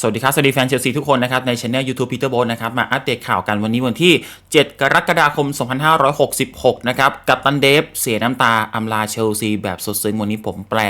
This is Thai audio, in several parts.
สวัสดีครับ สวัสดีแฟนเชลซีทุกคนนะครับ ในช anel YouTube Peter b o นะครับ มาอัปเดตข่าวกันวันนี้วันที่ 7 กรกฎาคม 2566 นะครับ กับตันเดฟเสียน้ำตาอำลาเชลซีแบบสดซึ้งวันนี้ผมแปล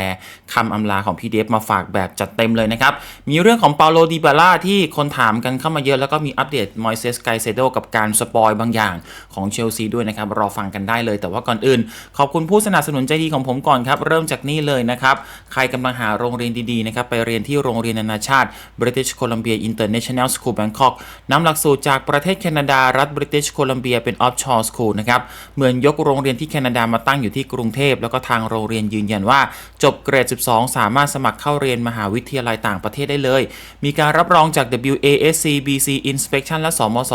คำอำลาของพี่เดฟมาฝากแบบจัดเต็มเลยนะครับ มีเรื่องของเปาโลดิบาล่าที่คนถามกันเข้ามาเยอะ แล้วก็มีอัปเดตมอยเซสไกเซโดกับการสปอยบางอย่างของเชลซีด้วยนะครับรอฟังกันได้เลย แต่ว่าก่อนอื่น ขอบคุณผู้สนับสนุนใจดีของผมก่อนครับเริ่มจากนี่เลยนะครับใครกำลังหาโรงเรียนดีๆนะครับไปเรียนที่โรงเรียนนานาชาติ British Columbia International School Bangkok นำหลักสูตรจากประเทศแคนาดารัฐ British Columbia เป็น offshore school นะครับ เหมือนยกโรงเรียนที่แคนาดามาตั้งอยู่ที่กรุงเทพ แล้วก็ทางโรงเรียนยืนยันว่า จบเกรด 12 สามารถสมัครเข้าเรียนมหาวิทยาลัยต่างประเทศได้เลย มีการรับรองจาก WASC BC Inspection และ สมส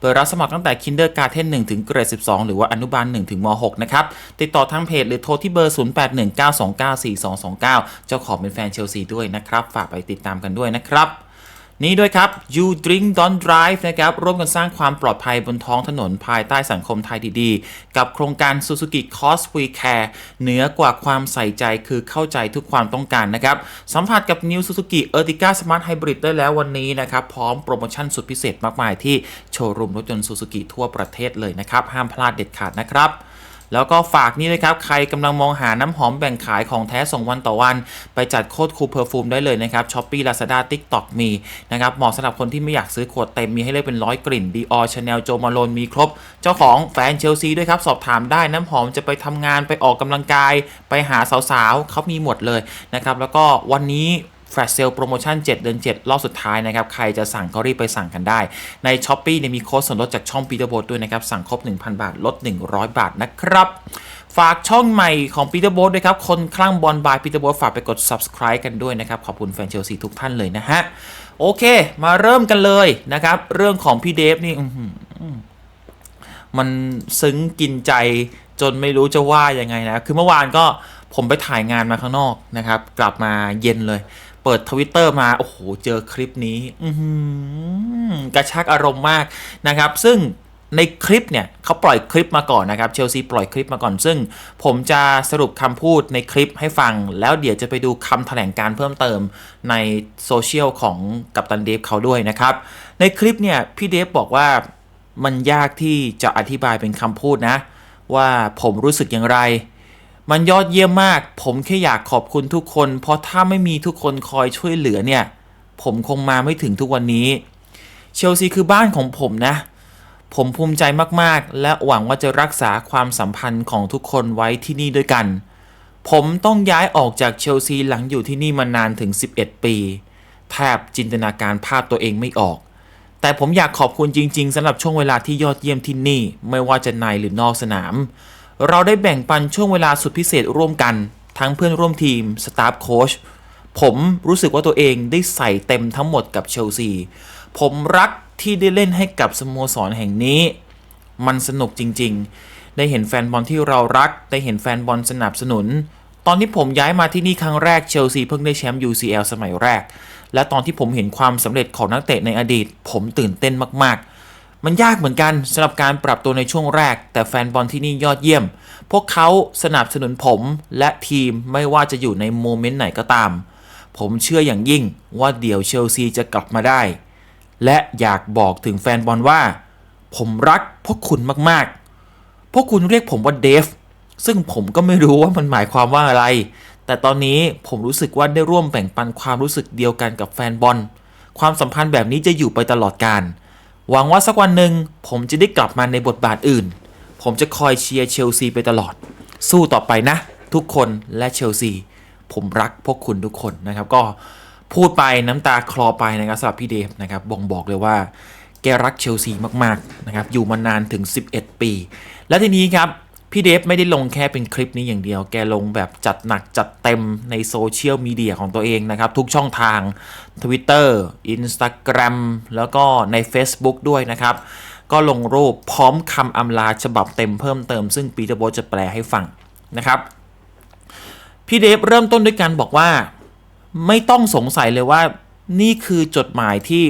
เปิดรับสมัครตั้งแต่ Kindergarten 1 ถึงเกรด 12 หรือว่าอนุบาล 1 ถึงม .6 นะครับ ติดต่อทางเพจหรือโทรที่เบอร์ 0819294229 เจ้าของเป็นแฟนเชลซีด้วยนะครับ ฝากไปติดตามกันด้วยนะครับ นี่ด้วยครับ You Drink Don't Drive นะครับ ร่วมกันสร้างความปลอดภัยบนท้องถนนภายใต้สังคมไทยดีๆ กับโครงการ Suzuki Cost Free Care เหนือกว่าความใส่ใจคือเข้าใจทุกความต้องการนะครับ สัมผัสกับ New Suzuki Ertiga Smart Hybrid ได้แล้ววันนี้นะครับ พร้อมโปรโมชั่นสุดพิเศษมากมายที่โชว์รูมรถยนต์ Suzuki ทั่วประเทศเลยนะครับ ห้ามพลาดเด็ดขาดนะครับ แล้วก็ฝากนี่เลยครับ ใครกำลังมองหาน้ำหอมแบ่งขายของแท้ส่งวันต่อวัน ไปจัดโคตรคูลเพอร์ฟูมได้เลยนะครับช้อปปี้ลาซาด้าทิกตอกมีนะครับเหมาะสำหรับคนที่ไม่อยากซื้อขวดเต็มมีให้เลือกเป็นร้อยกลิ่นดีออชาแนลโจมาโลนมีครบ เจ้าของแฟนเชลซีด้วยครับ สอบถามได้น้ำหอมจะไปทำงานไปออกกำลังกาย ไปหาสาวๆเขามีหมดเลยนะครับแล้วก็วันนี้ แฟลชเซลโปรโมชั่น 7 เดือน 7 รอบสุดท้ายนะครับ ใครจะสั่งก็รีบไปสั่งกันได้ ใน s h อ p e e เนี่ยมีโค้ดส่วนลดจากช่องปีเตอร์โบด้วยนะครับ สั่งครบ 1,000 บาท ลด 100 บาทนะครับฝากช่องใหม่ของปีเตอร์โบด้วยครับ คนคลั่งบอลบายปีเตอร์โบฝากไปกด subscribe กันด้วยนะครับ ขอบคุณแฟนเชลซีทุกท่านเลยนะฮะ โอเค มาเริ่มกันเลยนะครับ เรื่องของพี่เดฟนี่มันซึ้งกินใจจนไม่รู้จะว่ายังไงนะ คือเมื่อวานก็ผมไปถ่ายงานมาข้างนอกนะครับ กลับมาเย็นเลย เปิดทวิตเตอร์มา โอ้โห เจอคลิปนี้กระชักอารมณ์มากนะครับ ซึ่งในคลิปเนี่ยเขาปล่อยคลิปมาก่อนนะครับเชลซีปล่อยคลิปมาก่อน ซึ่งผมจะสรุปคำพูดในคลิปให้ฟัง แล้วเดี๋ยวจะไปดูคำแถลงการเพิ่มเติมในโซเชียลของกัปตันเดฟเขาด้วยนะครับ ในคลิปเนี่ยพี่เดฟบอกว่ามันยากที่จะอธิบายเป็นคำพูดนะ ว่าผมรู้สึกอย่างไร มันยอดเยี่ยมมาก ผมแค่อยากขอบคุณทุกคน เพราะถ้าไม่มีทุกคนคอยช่วยเหลือเนี่ย ผมคงมาไม่ถึงทุกวันนี้ เชลซีคือบ้านของผมนะ ผมภูมิใจมากๆ และหวังว่าจะรักษาความสัมพันธ์ของทุกคนไว้ที่นี่ด้วยกัน ผมต้องย้ายออกจากเชลซีหลังอยู่ที่นี่มานานถึง 11 ปี แทบจินตนาการภาพตัวเองไม่ออก แต่ผมอยากขอบคุณจริง ๆสำหรับช่วงเวลาที่ยอดเยี่ยมที่นี่ ไม่ว่าจะในหรือนอกสนาม เราได้แบ่งปันช่วงเวลาสุดพิเศษร่วมกัน ทั้งเพื่อนร่วมทีมสตาฟโค้ชผมรู้สึกว่าตัวเองได้ใส่เต็มทั้งหมดกับเชลซี ผมรักที่ได้เล่นให้กับสโมสรแห่งนี้ มันสนุกจริงๆ ได้เห็นแฟนบอลที่เรารัก ได้เห็นแฟนบอลสนับสนุน ตอนที่ผมย้ายมาที่นี่ครั้งแรกเชลซีเพิ่งได้แชมป์ UCL สมัยแรก และตอนที่ผมเห็นความสำเร็จของนักเตะในอดีต ผมตื่นเต้นมากๆ มันยากเหมือนกันสำหรับการปรับตัวในช่วงแรก แต่แฟนบอลที่นี่ยอดเยี่ยม พวกเขาสนับสนุนผมและทีมไม่ว่าจะอยู่ในโมเมนต์ไหนก็ตาม ผมเชื่ออย่างยิ่งว่าเดี๋ยวเชลซีจะกลับมาได้ และอยากบอกถึงแฟนบอลว่า ผมรักพวกคุณมากๆ พวกคุณเรียกผมว่าเดฟซึ่งผมก็ไม่รู้ว่ามันหมายความว่าอะไร แต่ตอนนี้ผมรู้สึกว่าได้ร่วมแบ่งปันความรู้สึกเดียวกันกับแฟนบอล ความสัมพันธ์แบบนี้จะอยู่ไปตลอดกาล หวังว่าสักวันหนึ่งผมจะได้กลับมาในบทบาทอื่น ผมจะคอยเชียร์เชลซีไปตลอด สู้ต่อไปนะ ทุกคนและเชลซี ผมรักพวกคุณทุกคนนะครับ ก็พูดไปน้ำตาคลอไปนะครับสำหรับพี่เดฟนะครับบ่งบอกเลยว่าแกรักเชลซีมากๆนะครับอยู่มานานถึง 11 ปี และทีนี้ครับ พี่เดฟไม่ได้ลงแค่เป็นคลิปนี้อย่างเดียว แกลงแบบจัดหนักจัดเต็มในโซเชียลมีเดียของตัวเองนะครับ ทุกช่องทาง Twitter Instagram แล้วก็ใน Facebook ด้วยนะครับ ก็ลงรูปพร้อมคำอำลาฉบับเต็มเพิ่มเติม ซึ่งปีเตอร์โบจะแปลให้ฟังนะครับ พี่เดฟเริ่มต้นด้วยการบอกว่า ไม่ต้องสงสัยเลยว่า นี่คือจดหมายที่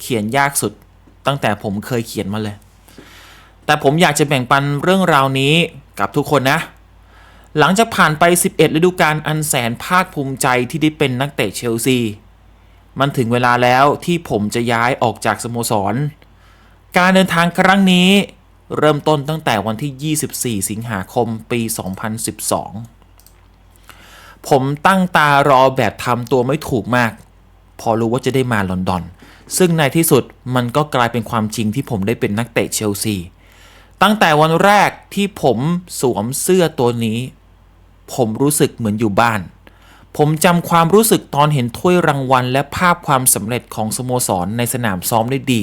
เขียนยากสุดตั้งแต่ผมเคยเขียนมาเลย แต่ผมอยากจะแบ่งปันเรื่องราวนี้กับทุกคนนะ หลังจากผ่านไป 11 ฤดูกาลอันแสนภาคภูมิใจที่ได้เป็นนักเตะเชลซี มันถึงเวลาแล้วที่ผมจะย้ายออกจากสโมสร การเดินทางครั้งนี้เริ่มต้นตั้งแต่วันที่ 24 สิงหาคมปี 2012 ผมตั้งตารอแบบทำตัวไม่ถูกมาก พอรู้ว่าจะได้มาลอนดอน ซึ่งในที่สุดมันก็กลายเป็นความจริงที่ผมได้เป็นนักเตะเชลซี ตั้งแต่วันแรกที่ผมสวมเสื้อตัวนี้ ผมรู้สึกเหมือนอยู่บ้าน ผมจำความรู้สึกตอนเห็นถ้วยรางวัล และภาพความสำเร็จของสโมสรในสนามซ้อมได้ดี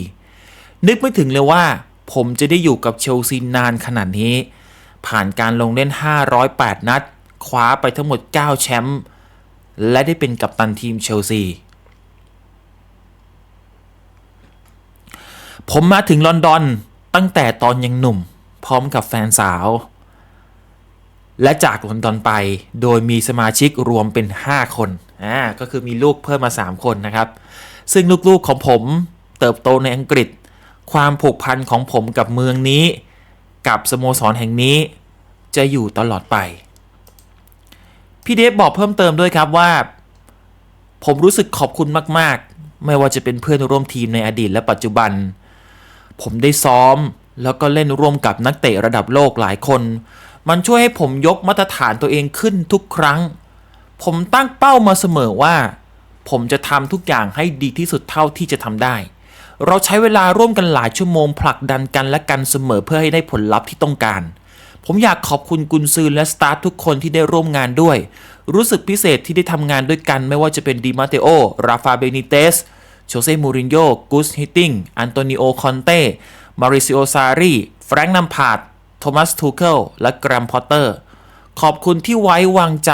นึกไม่ถึงเลยว่า ผมจะได้อยู่กับเชลซีนานขนาดนี้ ผ่านการลงเล่น 508 นัด คว้าไปทั้งหมด 9 แชมป์และได้เป็นกัปตันทีมเชลซีผมมาถึงลอนดอนตั้งแต่ตอนยังหนุ่ม พร้อมกับแฟนสาว และจากลอนดอนไปโดยมีสมาชิกรวมเป็น 5 คนอ่าก็คือมีลูกเพิ่มมา 3 คนนะครับ ซึ่งลูกๆของผมเติบโตในอังกฤษ ความผูกพันของผมกับเมืองนี้ กับสโมสรแห่งนี้ จะอยู่ตลอดไป พี่เดฟบอกเพิ่มเติมด้วยครับว่า ผมรู้สึกขอบคุณมาก ๆ ไม่ว่าจะเป็นเพื่อนร่วมทีมในอดีตและปัจจุบัน ผมได้ซ้อม แล้วก็เล่นร่วมกับนักเตะระดับโลกหลายคน มันช่วยให้ผมยกมาตรฐานตัวเองขึ้นทุกครั้ง ผมตั้งเป้ามาเสมอว่า ผมจะทำทุกอย่างให้ดีที่สุดเท่าที่จะทำได้ เราใช้เวลาร่วมกันหลายชั่วโมงผลักดันกันและกันเสมอเพื่อให้ได้ผลลัพธ์ที่ต้องการ ผมอยากขอบคุณกุนซือและสตาฟทุกคนที่ได้ร่วมงานด้วย รู้สึกพิเศษที่ได้ทำงานด้วยกันไม่ว่าจะเป็นดีมาเตโอ ราฟาเบนิเตสโชเซ่มูรินโญ่กุสฮิตติง อันโตนิโอ คอนเต้ มาริซิโอซารีแฟรงค์นัมพาดโทมัส ทูเคิล และแกรมพอตเตอร์ ขอบคุณที่ไว้วางใจ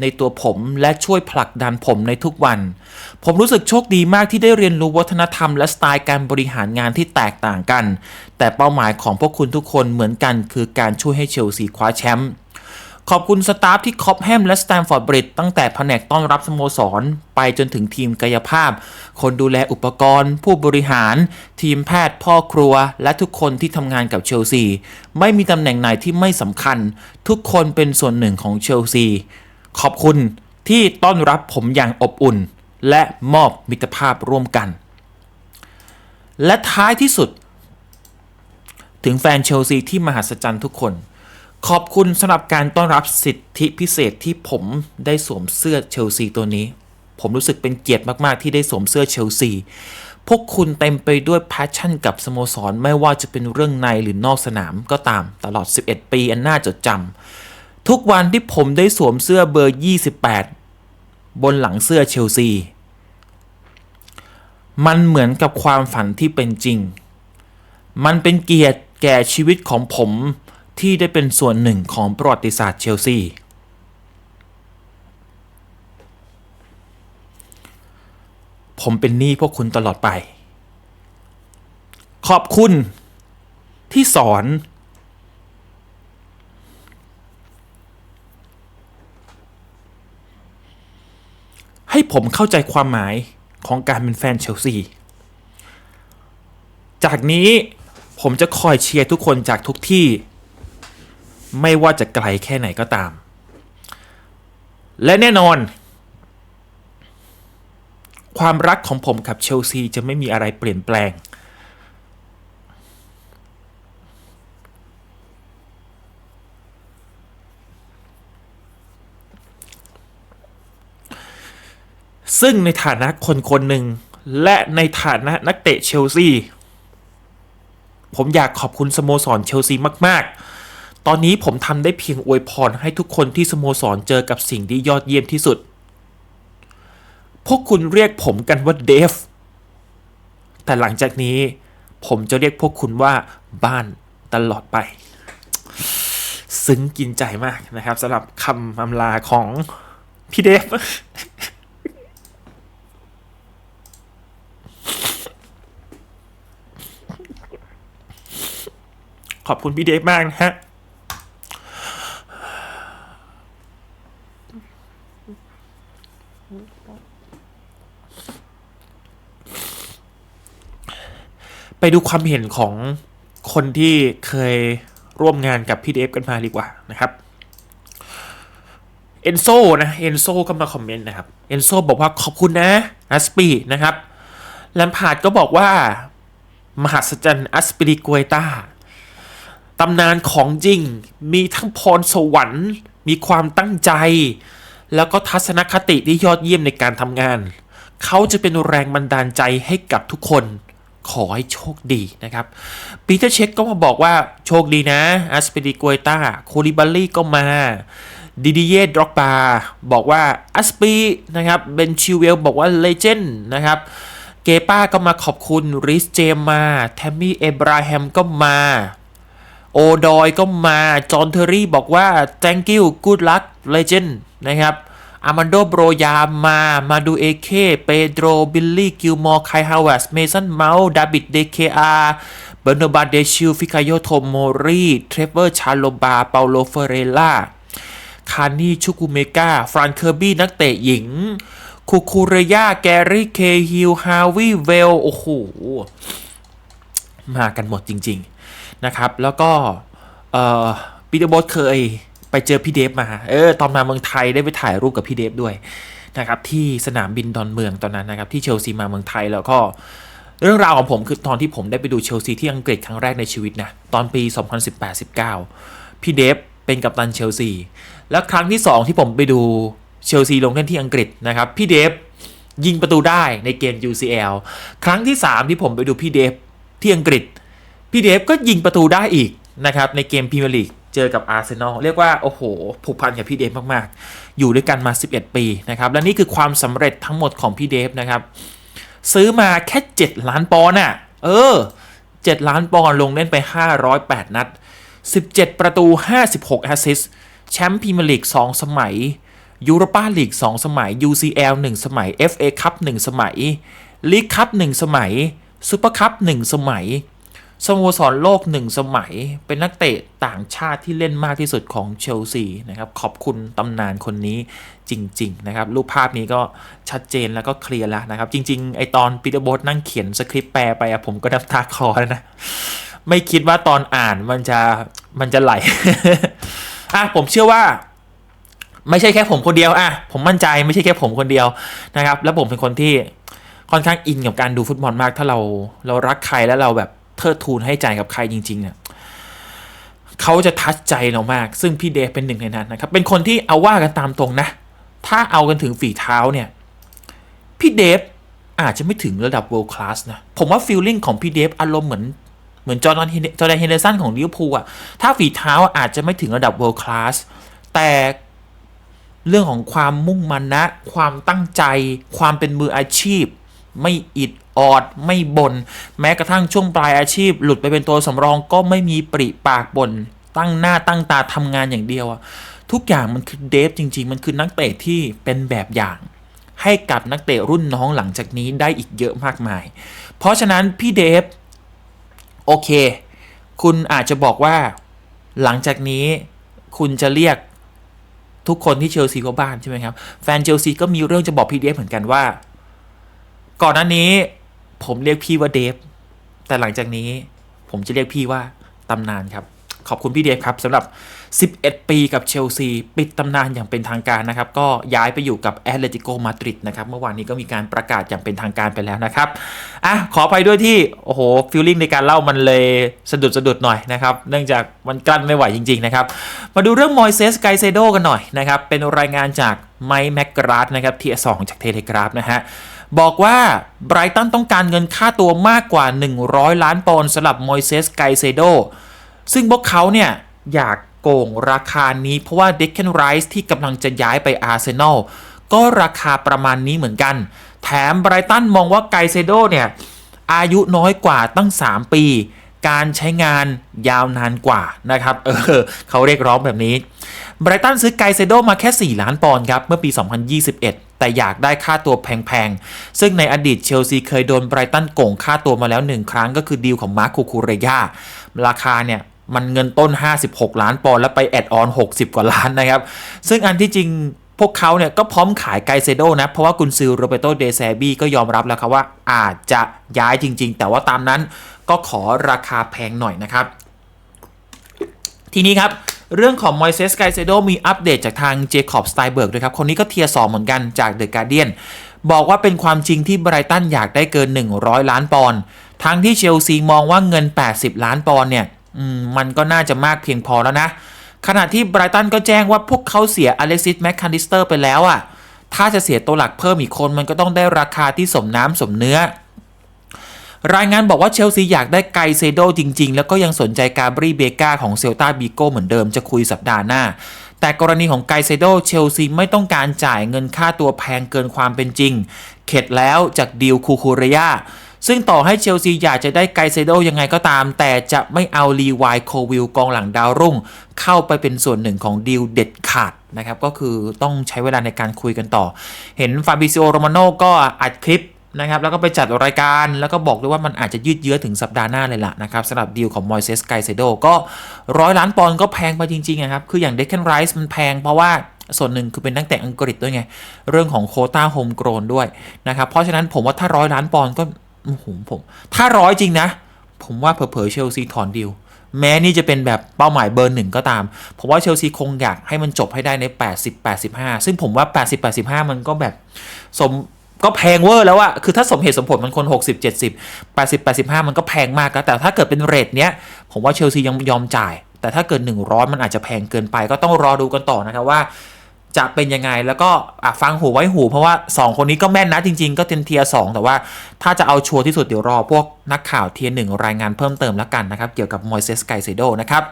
ในตัวผมและช่วยผลักดันผมในทุกวัน ผมรู้สึกโชคดีมากที่ได้เรียนรู้วัฒนธรรมและสไตล์การบริหารงานที่แตกต่างกัน แต่เป้าหมายของพวกคุณทุกคนเหมือนกันคือการช่วยให้เชลซีคว้าแชมป์ ขอบคุณสตาฟที่คอปแฮมและสแตมฟอร์ดบริดตั้งแต่แผนกต้อนรับสโมสร ไปจนถึงทีมกายภาพ คนดูแลอุปกรณ์ ผู้บริหาร ทีมแพทย์พ่อครัว และทุกคนที่ทำงานกับเชลซี ไม่มีตำแหน่งไหนที่ไม่สำคัญ ทุกคนเป็นส่วนหนึ่งของเชลซี ขอบคุณที่ต้อนรับผมอย่างอบอุ่น และมอบมิตรภาพร่วมกัน และท้ายที่สุด ถึงแฟนเชลซีที่มหัศจรรย์ทุกคน ขอบคุณสำหรับการต้อนรับสิทธิพิเศษที่ผมได้สวมเสื้อเชลซีตัวนี้ ผมรู้สึกเป็นเกียรติมากๆที่ได้สวมเสื้อเชลซี พวกคุณเต็มไปด้วยแพชชั่นกับสโมสร ไม่ว่าจะเป็นเรื่องในหรือนอกสนามก็ตามตลอด 11 ปีอันน่าจดจำทุกวันที่ผมได้สวมเสื้อเบอร์ 28 บนหลังเสื้อเชลซี มันเหมือนกับความฝันที่เป็นจริง มันเป็นเกียรติแก่ชีวิตของผม ที่ได้เป็นส่วนหนึ่งของประวัติศาสตร์เชลซี ผมเป็นหนี้พวกคุณตลอดไป ขอบคุณที่สอน ให้ผมเข้าใจความหมายของการเป็นแฟนเชลซี จากนี้ผมจะคอยเชียร์ทุกคนจากทุกที่ ไม่ว่าจะไกลแค่ไหนก็ตาม และแน่นอน ความรักของผมกับเชลซีจะไม่มีอะไรเปลี่ยนแปลง ซึ่งในฐานะคนคนหนึ่งและในฐานะนักเตะเชลซีผมอยากขอบคุณสโมสรเชลซีมาก ๆ ตอนนี้ผมทำได้เพียงอวยพรให้ทุกคนที่สโมสรเจอกับสิ่งที่ยอดเยี่ยมที่สุด พวกคุณเรียกผมกันว่าเดฟ แต่หลังจากนี้ผมจะเรียกพวกคุณว่าบ้านตลอดไป ซึ้งกินใจมากนะครับสำหรับคำอำลาของพี่เดฟขอบคุณพี่เดฟมากนะฮะ ไปดูความเห็นของคนที่เคยร่วมงานกับพี่เดฟกันมาดีกว่านะครับเอนโซนะเอนโซก็มาคอมเมนต์นะครับเอนโซบอกว่าขอบคุณนะอัสปีนะครับแลมพาดก็บอกว่า มหัศจรรย์อัสปิริกวยตาตำนานของจริงมีทั้งพรสวรรค์ มีความตั้งใจ แล้วก็ทัศนคติที่ยอดเยี่ยมในการทำงาน เขาจะเป็นแรงบันดาลใจให้กับทุกคน ขอให้โชคดีนะครับปีเตอร์เช็คก็มาบอกว่าโชคดีนะอัสเปิริกวยตาโคลิบาลี่ก็มาดิดิเย่ดร็อกบาบอกว่าอัสปีนะครับเบนชิวเวลบอกว่าเลเจนด์นะครับเกป้าก็มาขอบคุณริสเจมมาแทมมี่เอบราแฮมก็มาโอดอยก็มา จอห์นเทอรี่บอกว่า thank you good luck legend นะครับ อามันโดโบรยามา มาดูเอเค เปโดร บิลลี่ กิลมอร์ ไคฮาวสเมสัน เมาดาบิด เดเคอาเบอร์โนบาเดชิล ฟิคาโยโทโมรี เทรเวอร์ ชาโลบา เปาโล เฟเรล่า คานี่ชูกุเมกา ฟรานเคอร์บี้ นักเตะหญิง คูคูเรยา แกรี่ เคฮิล ฮาวิเวล โอ้โห มากันหมดจริง ๆ นะครับ แล้วก็ปีเตอร์โบสเคย ไปเจอพี่เดฟมา เออ ตอนมาเมืองไทยได้ไปถ่ายรูปกับพี่เดฟด้วยนะครับที่สนามบินดอนเมืองตอนนั้นนะครับที่เชลซีมาเมืองไทยแล้วก็เรื่องราวของผมคือตอนที่ผมได้ไปดูเชลซีที่อังกฤษครั้งแรกในชีวิตนะตอนปี 2018-19 พี่เดฟเป็นกัปตันเชลซี แล้วครั้งที่ 2 ที่ผมไปดูเชลซีลงเล่นที่อังกฤษนะครับพี่เดฟยิงประตูได้ในเกม UCL ครั้งที่ 3 ที่ผมไปดูพี่เดฟที่อังกฤษพี่เดฟก็ยิงประตูได้อีกนะครับในเกมพรีเมียร์ลีก เจอกับอาร์เซนอลเรียกว่า โอ้โห ผูกพันกับพี่เดฟมาก ๆ อยู่ด้วยกันมา 11 ปีนะครับ และนี่คือความสำเร็จทั้งหมดของพี่เดฟนะครับ ซื้อมาแค่ 7 ล้านปอนด์อะ เออ 7 ล้านปอนด์ลงเล่นไป 508 นัด 17 ประตู 56 แอสซิสแชมป์พรีเมียร์ลีก 2 สมัยยูโรปาลีก 2 สมัย UCL 1 สมัย FA คัพ1สมัยลีกคัพ1สมัยซูเปอร์คัพ1สมัย สโมสรโลก1สมัย เป็นนักเตะต่างชาติที่เล่นมากที่สุดของเชลซีนะครับ ขอบคุณตำนานคนนี้จริง ๆ นะครับ รูปภาพนี้ก็ชัดเจนแล้วก็เคลียร์แล้วนะครับ จริง ๆ ไอตอนปีเตอร์โบสนั่งเขียนสคริปต์แปลไปอะผมก็น้ำตาคลอแล้วนะ ไม่คิดว่าตอนอ่านมันจะมันจะไหลอะผมเชื่อว่าไม่ใช่แค่ผมคนเดียวอะผมมั่นใจไม่ใช่แค่ผมคนเดียวนะครับ แล้วผมเป็นคนที่ค่อนข้างอินกับการดูฟุตบอลมาก ถ้าเราเรารักใครแล้วเราแบบ เทิดทูนให้ใจกับใครจริงๆเนี่ยเขาจะทัชใจเรามาก ซึ่งพี่เดฟเป็นหนึ่งในนั้นนะครับ เป็นคนที่เอาว่ากันตามตรงนะ ถ้าเอากันถึงฝีเท้าเนี่ย พี่เดฟอาจจะไม่ถึงระดับ world class นะ ผมว่าฟีลลิ่งของพี่เดฟอารมณ์เหมือนเหมือนจอร์แดนจอร์แดนเฮนเดอร์สันของลิเวอร์พูลอะถ้าฝีเท้าอาจจะไม่ถึงระดับ world class แต่เรื่องของความมุ่งมั่นนะ ความตั้งใจ ความเป็นมืออาชีพ ไม่อิดออดไม่บน่นแม้กระทั่งช่วงปลายอาชีพ หลุดไปเป็นตัวสำรองก็ไม่มีปริปากบน่นตั้งหน้าตั้งตาทำงานอย่างเดียวอะทุกอย่างมันคือเดฟจริง ๆ มันคือนักเตะที่เป็นแบบอย่าง ให้กับนักเตะรุ่นน้องหลังจากนี้ได้อีกเยอะมากมาย เพราะฉะนั้นพี่เดฟโอเค คุณอาจจะบอกว่าหลังจากนี้คุณจะเรียกทุกคนที่เชลซีว่าบ้านใช่ไหมครับ แฟนเชลซีก็มีเรื่องจะบอกพี่เดฟเหมือนกันว่า ก่อนหน้านี้ ผมเรียกพี่ว่าเดฟ แต่หลังจากนี้ ผมจะเรียกพี่ว่าตำนานครับ ขอบคุณพี่เดฟครับสำหรับ 11 ปีกับเชลซี ปิดตำนานอย่างเป็นทางการนะครับ ก็ย้ายไปอยู่กับแอตเลติโกมาดริดนะครับเมื่อวานนี้ก็มีการประกาศอย่างเป็นทางการไปแล้วนะครับอะขอไปด้วยที่ โอ้โหฟิลลิ่งในการเล่ามันเลยสะดุดสะดุดหน่อยนะครับ เนื่องจากมันกลั้นไม่ไหวจริง ๆ นะครับ มาดูเรื่องมอยเซสไกเซโดกันหน่อยนะครับ เป็นรายงานจากไมค์แมกกราดนะครับทีสองจากเทเลกราฟนะฮะ บอกว่าไบรตันต้องการเงินค่าตัวมากกว่า 100 ล้านปอนด์สำหรับมอยเซสไกเซโด ซึ่งพวกเขาเนี่ยอยากโกงราคานี้เพราะว่าเด็กเคนไรส์ที่กำลังจะย้ายไปอาร์เซนอลก็ราคาประมาณนี้เหมือนกัน แถมไบรตันมองว่าไกเซโดเนี่ยอายุน้อยกว่าตั้ง 3 ปี การใช้งานยาวนานกว่านะครับ เออเขาเรียกร้องแบบนี้ไบรตันซื้อไกเซโดมาแค่ 4 ล้านปอนด์ครับ เมื่อปี 2021 แต่อยากได้ค่าตัวแพงๆ ซึ่งในอดีตเชลซีเคยโดนไบรตันโกงค่าตัวมาแล้ว1ครั้งก็คือดีลของมาร์คคูคูเรยาราคาเนี่ยมันเงินต้น 56 ล้านปอนด์แล้วไปแอดออน 60 กว่าล้านนะครับ ซึ่งอันที่จริงพวกเขาเนี่ยก็พร้อมขายไกเซโดนะ เพราะว่ากุนซือโรเบโตเดเซบีก็ยอมรับแล้วครับว่าอาจจะย้ายจริง ๆ แต่ว่าตามนั้นก็ขอราคาแพงหน่อยนะครับ ทีนี้ครับ เรื่องของมอยเซสไกเซโดมีอัปเดตจากทางเจคอบสไตเบิร์กด้วยครับ คนนี้ก็เทียร์สองเหมือนกันจากเดอะการเดียนบอกว่าเป็นความจริงที่ไบรตันอยากได้เกิน 100 ล้านปอนด์ทั้งที่เชลซีมองว่าเงิน 80 ล้านปอนด์เนี่ยมมันก็น่าจะมากเพียงพอแล้วนะ ขณะที่ไบรตันก็แจ้งว่าพวกเขาเสียอเล็กซิสแมคคานิสเตอร์ไปแล้วอะ่ะถ้าจะเสียตัวหลักเพิ่มอีกคนมันก็ต้องได้ราคาที่สมน้ำสมเนื้อ รายงานบอกว่าเชลซีอยากได้ไกเซโดจริง ๆ แล้วก็ยังสนใจกาบรีเบกาของเซลตาบิโกเหมือนเดิมจะคุยสัปดาห์หน้า แต่กรณีของไกเซโดเชลซีไม่ต้องการจ่ายเงินค่าตัวแพงเกินความเป็นจริง เข็ดแล้วจากดีลคูคูเรียซึ่งต่อให้เชลซีอยากจะได้ไกเซโดยังไงก็ตาม แต่จะไม่เอาลีวายโควิลกองหลังดาวรุ่ง เข้าไปเป็นส่วนหนึ่งของดีลเด็ดขาดนะครับ ก็คือต้องใช้เวลาในการคุยกันต่อ เห็นฟาบิซิโอโรมาโนก็อัดคลิป นะครับแล้วก็ไปจัดรายการแล้วก็บอกด้วยว่ามันอาจจะยืดเยื้อถึงสัปดาห์หน้าเลยล่ะนะครับสำหรับดีลของมอยเซสไกเซโดก็ร้อยล้านปอนด์ก็แพงไปจริงๆนะครับ คืออย่างเดค a n นไรส์มันแพงเพราะว่าส่วนหนึ่งคือเป็นนักเตะอังกฤษด้วยไง เรื่องของโคต้าโฮมโกรนด้วยนะครับ เพราะฉะนั้นผมว่าถ้าร้อยล้านปอนด์ก็โอ้โหผม ถ้าร้อยจริงนะ ผมว่าเผลอๆเชลซีถอนดีลแม้นี่จะเป็นแบบเป้าหมายเบอร์หนึ่งก็ตาม ผมว่าเชลซีคงอยากให้มันจบให้ได้ใน 80-85 ซึ่งผมว่า 80-85 มันก็แบบสม ก็แพงเวอร์แล้วอะคือถ้าสมเหตุสมผลมันคน 60 70 80 85 มันก็แพงมากแล้ว แต่ถ้าเกิดเป็นเรทเนี้ย ผมว่าเชลซียังยอมจ่าย แต่ถ้าเกิด 100 มันอาจจะแพงเกินไป ก็ต้องรอดูกันต่อนะครับว่า จะเป็นยังไง แล้วก็ฟังหูไว้หู เพราะว่า 2 คนนี้ก็แม่นนะจริง ๆ ก็เป็นเทียร์สแต่ว่าถ้าจะเอาชัวร์ที่สุดเดี๋ยวรอพวกนักข่าวเทียร์หนึ่งรายงานเพิ่มเติมแล้วกันนะครับ เกี่ยวกับมอยเซสไกเซโดนะครับ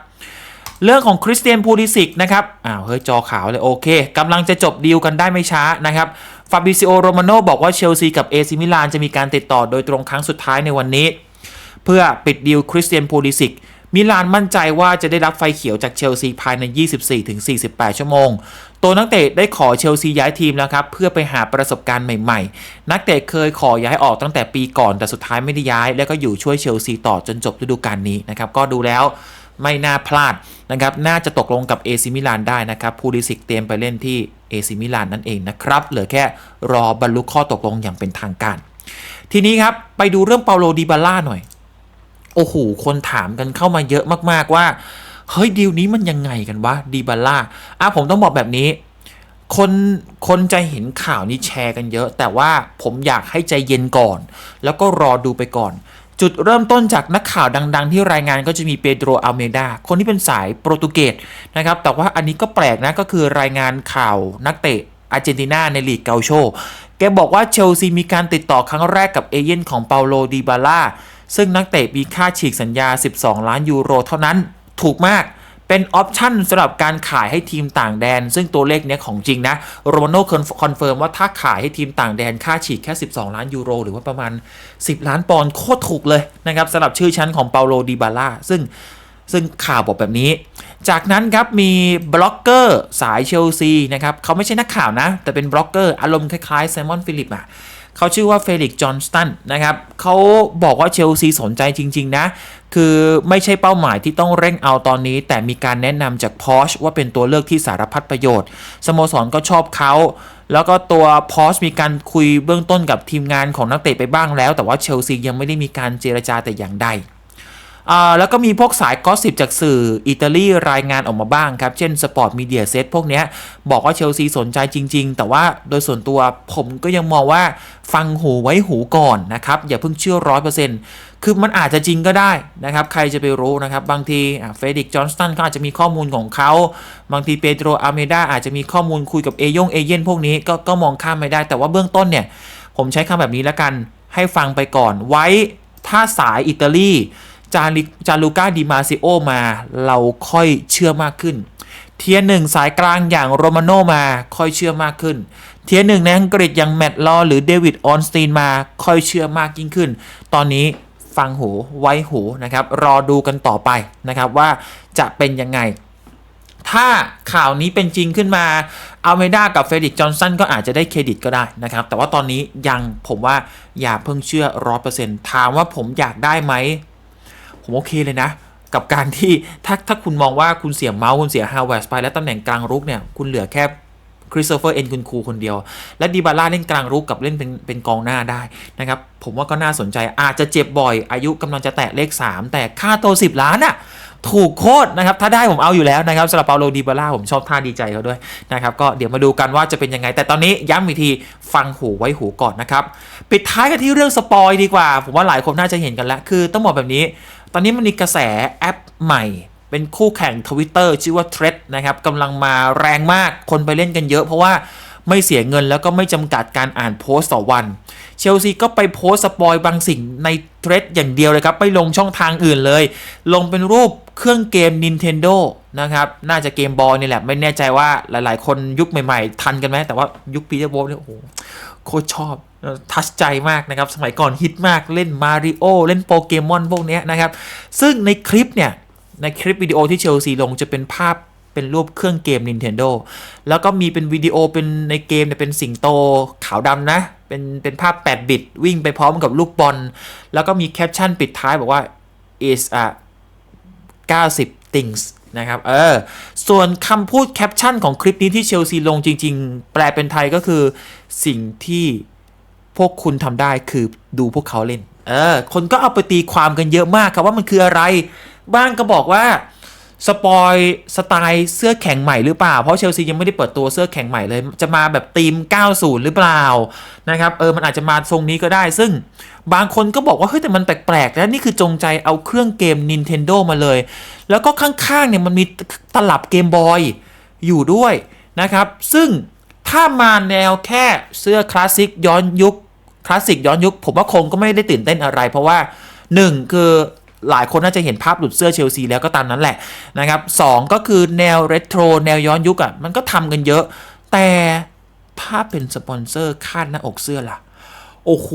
เรื่องของคริสเตียนพูลิสิกนะครับ อ้าว เฮ้ย จอขาวเลย โอเค กำลังจะจบดีลกันได้ไม่ช้านะครับ ฟาบิซิโอโรมาโนบอกว่าเชลซีกับเอซิมิลานจะมีการติดต่อโดยตรงครั้งสุดท้ายในวันนี้ เพื่อปิดดีลคริสเตียนพูลิสิกมิลานมั่นใจว่าจะได้รับไฟเขียวจากเชลซีภายใน 24-48 ชั่วโมง ตัวนักเตะได้ขอเชลซีย้ายทีมแล้วครับ เพื่อไปหาประสบการณ์ใหม่ๆ นักเตะเคยขอย้ายออกตั้งแต่ปีก่อน แต่สุดท้ายไม่ได้ย้าย แล้วก็อยู่ช่วยเชลซีต่อจนจบฤดูกาลนี้นะครับ ก็ดูแล้วไม่น่าพลาด นะครับน่าจะตกลงกับเอซิมิลานได้นะครับพูลิสิกเตรียมไปเล่นที่เอซิมิลานนั่นเองนะครับเหลือแค่รอบรรลุข้อตกลงอย่างเป็นทางการ ทีนี้ครับไปดูเรื่องเปาโลดิบาล่าหน่อย โอ้โหคนถามกันเข้ามาเยอะมากๆว่าเฮ้ยดีลนี้มันยังไงกันวะดิบาล่าอะผมต้องบอกแบบนี้ คนคนจะเห็นข่าวนี้แชร์กันเยอะ แต่ว่าผมอยากให้ใจเย็นก่อน แล้วก็รอดูไปก่อน จุดเริ่มต้นจากนักข่าวดัง ๆ ที่รายงานก็จะมีเปโดรอัลเมดาคนที่เป็นสายโปรตุเกสนะครับ แต่ว่าอันนี้ก็แปลกนะ ก็คือรายงานข่าวนักเตะอาร์เจนตินาในลีกเกาโช แกบอกว่าเชลซีมีการติดต่อครั้งแรกกับเอเย่นของเปาโลดีบาล่าซึ่งนักเตะมีค่าฉีกสัญญา 12 ล้านยูโรเท่านั้น ถูกมาก เป็นออปชั่นสำหรับการขายให้ทีมต่างแดน ซึ่งตัวเลขเนี้ยของจริงนะโรมาโน่คอนเฟิร์มว่าถ้าขายให้ทีมต่างแดนค่าฉีกแค่ 12 ล้านยูโร หรือว่าประมาณ 10 ล้านปอนด์โคตรถูกเลยนะครับสำหรับชื่อชั้นของเปาโลดิบาล่าซึ่งซึ่งข่าวบอกแบบนี้ จากนั้นครับมีบล็อกเกอร์สายเชลซีนะครับเขาไม่ใช่นักข่าวนะ แต่เป็นบล็อกเกอร์อารมณ์คล้ายๆไซมอนฟิลิปอะ เขาชื่อว่าเฟลิกซ์จอห์นสตันนะครับเขาบอกว่าเชลซีสนใจจริง ๆ นะ คือไม่ใช่เป้าหมายที่ต้องเร่งเอาตอนนี้ แต่มีการแนะนำจากพอชว่าเป็นตัวเลือกที่สารพัดประโยชน์สโมสรก็ชอบเขาแล้วก็ตัวพอชมีการคุยเบื้องต้นกับทีมงานของนักเตะไปบ้างแล้ว แต่ว่าเชลซียังไม่ได้มีการเจรจาแต่อย่างใด แล้วก็มีพวกสายกอสิบจากสื่ออิตาลีรายงานออกมาบ้างครับ เช่นสปอร์ตมีเดียเซตพวกเนี้ย บอกว่าเชลซีสนใจจริง ๆ แต่ว่าโดยส่วนตัวผมก็ยังมองว่าฟังหูไว้หูก่อนนะครับ อย่าเพิ่งเชื่อร้อยเปอร์เซ็นต์คือมันอาจจะจริงก็ได้นะครับ ใครจะไปรู้นะครับ บางทีเฟรดิกจอห์นสตันก็อาจจะมีข้อมูลของเขา บางทีเปโตรอาเมดาอาจจะมีข้อมูลคุยกับเอยงเอเย่นพวกนี้ก็ก็มองข้ามไม่ได้ แต่ว่าเบื้องต้นเนี่ยผมใช้คำแบบนี้แล้วกันให้ฟังไปก่อนไว้ถ้าสายอิตาลี จาริจาลูก้าดิมาซิโอมา เราค่อยเชื่อมากขึ้น เทียร์หนึ่งสายกลางอย่างโรมาโนมาค่อยเชื่อมากขึ้น เทียร์หนึ่งในอังกฤษอย่างแมตต์ลอหรือเดวิดออนสตีนมาค่อยเชื่อมากยิ่งขึ้น ตอนนี้ฟังหูไว้หูนะครับรอดูกันต่อไปนะครับว่าจะเป็นยังไง ถ้าข่าวนี้เป็นจริงขึ้นมาอัลเมดากับเฟรดิกจอห์นสันก็อาจจะได้เครดิตก็ได้นะครับ แต่ว่าตอนนี้ยังผมว่าอย่าเพิ่งเชื่อร้อยเปอร์เซ็นต์ถามว่าผมอยากได้ไหม ผมโอเคเลยนะ กับการที่ถ้าถ้าคุณมองว่าคุณเสียเมาส์คุณเสียฮาวเวร์สไปแล้วตำแหน่งกลางรุกเนี่ยคุณเหลือแค่คริสโตเฟอร์เอ็นคุณคูคนเดียว และดีบาร่าเล่นกลางรุกกับเล่นเป็นเป็นกองหน้าได้นะครับ ผมว่าก็น่าสนใจอาจจะเจ็บบ่อย อายุกำลังจะแตะเลข 3 แต่ค่าตัว 10 ล้านอะ่ะถูกโคตรนะครับ ถ้าได้ผมเอาอยู่แล้วนะครับสำหรับเปาโลดีบาร่าผมชอบท่าดีใจเขาด้วยนะครับ ก็เดี๋ยวมาดูกันว่าจะเป็นยังไง แต่ตอนนี้ย้ำอีกทีฟังหูไว้หูก่อนนะครับ ปิดท้ายกันที่เรื่องสปอยดีกว่า ผมว่าหลายคนน่าจะเห็นกันแล้ว คือต้องบอกแบบนี้ ตอนนี้มันมีกระแสแอปใหม่ เป็นคู่แข่ง Twitter ชื่อว่า Thread นะครับกำลังมาแรงมากคนไปเล่นกันเยอะเพราะว่าไม่เสียเงินแล้วก็ไม่จำกัดการอ่านโพสต์ต่อวัน เชลซีก็ไปโพสต์สปอยบางสิ่งในเทรดอย่างเดียวเลยครับไปลงช่องทางอื่นเลย ลงเป็นรูปเครื่องเกม Nintendo นะครับ น่าจะเกมบอลนี่แหละ ไม่แน่ใจว่าหลายๆ คนยุคใหม่ๆ ทันกันไหม แต่ว่ายุคปีเตอร์โบเนี่ยโอ้โห โคตรชอบทัชใจมากนะครับ สมัยก่อนฮิตมากเล่นมาริโอเล่นโปเกมอนพวกเนี้ยนะครับ ซึ่งในคลิปเนี่ย ในคลิปวิดีโอที่เชลซีลงจะเป็นภาพเป็นรูปเครื่องเกม Nintendo แล้วก็มีเป็นวิดีโอเป็นในเกมเนี่ยเป็นสิงโตขาวดำนะ เป็นเป็นภาพ 8 บิต วิ่งไปพร้อมกับลูกบอล แล้วก็มีแคปชั่นปิดท้ายบอกว่า is a 90 things นะครับ เออ ส่วนคำพูดแคปชั่นของคลิปนี้ที่เชลซีลงจริง ๆ แปลเป็นไทยก็คือสิ่งที่พวกคุณทำได้คือดูพวกเขาเล่น เออ คนก็เอาไปตีความกันเยอะมากครับว่ามันคืออะไร บ้างก็บอกว่า สปอยสไตล์เสื้อแข่งใหม่หรือเปล่า เพราะเชลซียังไม่ได้เปิดตัวเสื้อแข่งใหม่เลย จะมาแบบธีม 90 หรือเปล่านะครับเออมันอาจจะมาทรงนี้ก็ได้ ซึ่งบางคนก็บอกว่าเฮ้ยแต่มันแปลกๆนะนี่คือจงใจเอาเครื่องเกม Nintendo มาเลย แล้วก็ข้างๆเนี่ยมันมีตลับเกมบอยอยู่ด้วยนะครับ ซึ่งถ้ามาแนวแค่เสื้อคลาสสิกย้อนยุคคลาสสิกย้อนยุคผมว่าคงก็ไม่ได้ตื่นเต้นอะไร เพราะว่า 1 คือ หลายคนน่าจะเห็นภาพหลุดเสื้อเชลซีแล้วก็ตามนั้นแหละนะครับสองก็คือแนวเรโทรแนวย้อนยุคอะ่ะมันก็ทำกันเยอะ แต่ถ้าเป็นสปอนเซอร์คาดหน้าอกเสื้อล่ะ โอ้โห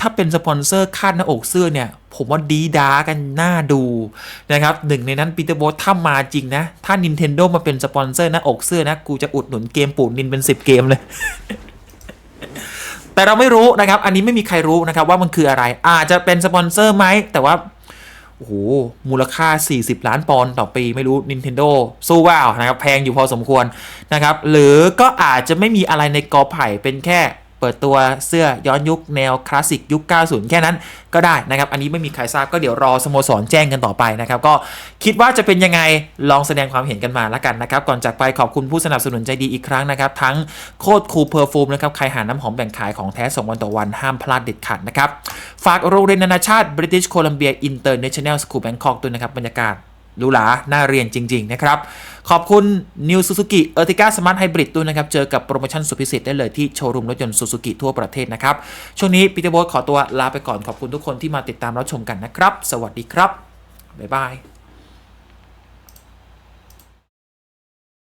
ถ้าเป็นสปอนเซอร์คาดหน้าอกเสื้อเนี่ย ผมว่าดีดากันน่าดูนะครับหนึ่งในนั้นปีเตอร์โบสถ้ามาจริงนะ ถ้า Nintendo มาเป็นสปอนเซอร์หน้าอกเสื้อนะ กูจะอุดหนุนเกมปูนินเป็น 10 เกมเลยแต่เราไม่รู้นะครับ อันนี้ไม่มีใครรู้นะครับว่ามันคืออะไร อาจจะเป็นสปอนเซอร์ไหม แต่ว่า โอ้โหมูลค่า 40 ล้านปอนด์ต่อปีไม่รู้ Nintendo สู้ว่าวนะครับ แพงอยู่พอสมควรนะครับ หรือก็อาจจะไม่มีอะไรในกอไผ่เป็นแค่ ปิดตัวเสื้อย้อนยุคแนวคลาสสิกยุค 90 แค่นั้นก็ได้นะครับ อันนี้ไม่มีใครทราบก็เดี๋ยวรอสโมสรแจ้งกันต่อไปนะครับ ก็คิดว่าจะเป็นยังไงลองแสดงความเห็นกันมาล้วกันนะครับ ก่อนจากไปขอบคุณผู้สนับสนุนใจดีอีกครั้งนะครับ ทั้งโคตรคูลเพอร์ฟูมนะครับ ใครหาน้ำหอมแบ่งขายของแท้ส่งวันต่อวันห้ามพลาดเด็ดขาดนะครับ ฝากโรงเรียนนานาชาติ British Columbia International School Bangkok ด้วยนะครับบรรยากาศหรูหราน่าเรียนจริง ๆ นะครับ ขอบคุณ New Suzuki Ertiga Smart Hybrid ด้วยนะครับ เจอกับโปรโมชั่นสุดพิเศษได้เลยที่โชว์รูมรถยนต์ Suzuki ทั่วประเทศนะครับ ช่วงนี้ปีเตอร์โบทขอตัวลาไปก่อนขอบคุณทุกคนที่มาติดตามรับชมกันนะครับ สวัสดีครับบ๊ายบาย